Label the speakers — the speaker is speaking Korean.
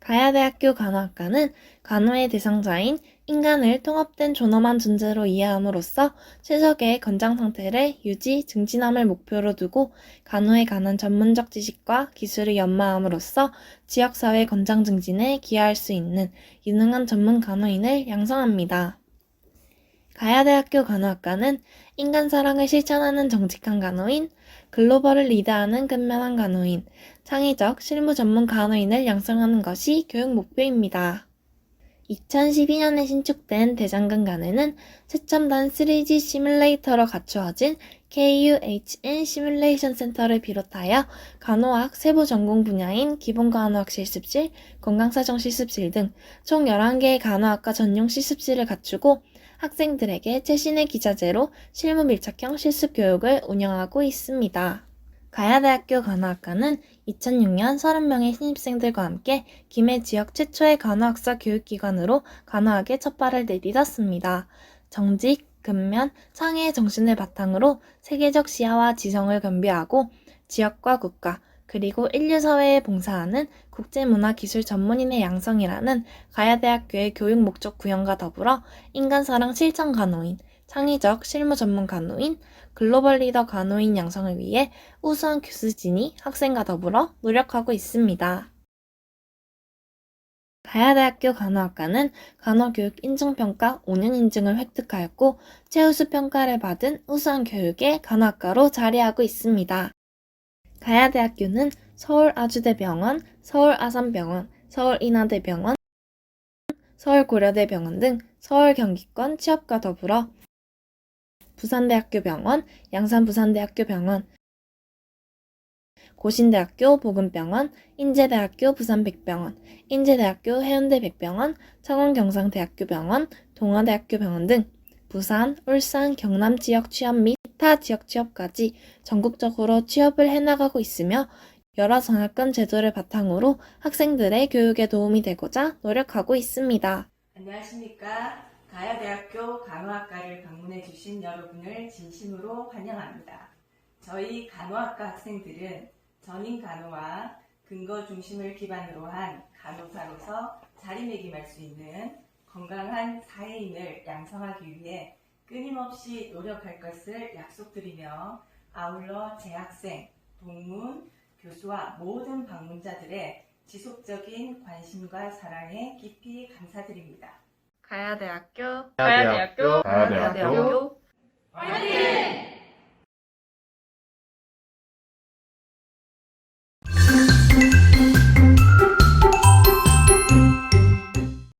Speaker 1: 가야대학교 간호학과는 간호의 대상자인 인간을 통합된 존엄한 존재로 이해함으로써 최적의 건강 상태를 유지, 증진함을 목표로 두고 간호에 관한 전문적 지식과 기술을 연마함으로써 지역사회 건강 증진에 기여할 수 있는 유능한 전문 간호인을 양성합니다. 가야대학교 간호학과는 인간 사랑을 실천하는 정직한 간호인, 글로벌을 리드하는 근면한 간호인, 창의적 실무 전문 간호인을 양성하는 것이 교육 목표입니다. 2012년에 신축된 대장간 간에는 최첨단 3D 시뮬레이터로 갖추어진 KUHN 시뮬레이션 센터를 비롯하여 간호학 세부 전공 분야인 기본 간호학 실습실, 건강사정 실습실 등 총 11개의 간호학과 전용 실습실을 갖추고 학생들에게 최신의 기자재로 실무 밀착형 실습 교육을 운영하고 있습니다. 가야대학교 간호학과는 2006년 30명의 신입생들과 함께 김해 지역 최초의 간호학사 교육기관으로 간호학에 첫 발을 내딛었습니다. 정직, 근면, 창의의 정신을 바탕으로 세계적 시야와 지성을 겸비하고 지역과 국가, 그리고 인류사회에 봉사하는 국제문화기술 전문인의 양성이라는 가야대학교의 교육 목적 구현과 더불어 인간사랑 실천 간호인, 창의적 실무 전문 간호인, 글로벌 리더 간호인 양성을 위해 우수한 교수진이 학생과 더불어 노력하고 있습니다. 가야대학교 간호학과는 간호교육 인증평가 5년 인증을 획득하였고 최우수 평가를 받은 우수한 교육의 간호학과로 자리하고 있습니다. 가야대학교는 서울아주대병원, 서울아산병원, 서울인하대병원, 서울고려대병원 등 서울 경기권 취업과 더불어 부산대학교병원, 양산부산대학교병원, 고신대학교 보건병원, 인제대학교 부산백병원, 인제대학교 해운대백병원, 창원경상대학교병원, 동아대학교병원 등 부산, 울산, 경남 지역 취업 및 타 지역 취업까지 전국적으로 취업을 해나가고 있으며 여러 장학금 제도를 바탕으로 학생들의 교육에 도움이 되고자 노력하고 있습니다.
Speaker 2: 안녕하십니까. 가야대학교 간호학과를 방문해 주신 여러분을 진심으로 환영합니다. 저희 간호학과 학생들은 전인 간호와 근거 중심을 기반으로 한 간호사로서 자리매김할 수 있는 건강한 사회인을 양성하기 위해 끊임없이 노력할 것을 약속드리며 아울러 재학생, 동문, 교수와 모든 방문자들의 지속적인 관심과 사랑에 깊이 감사드립니다.
Speaker 1: 가야대학교.
Speaker 3: 가야대학교.
Speaker 1: 가야대학교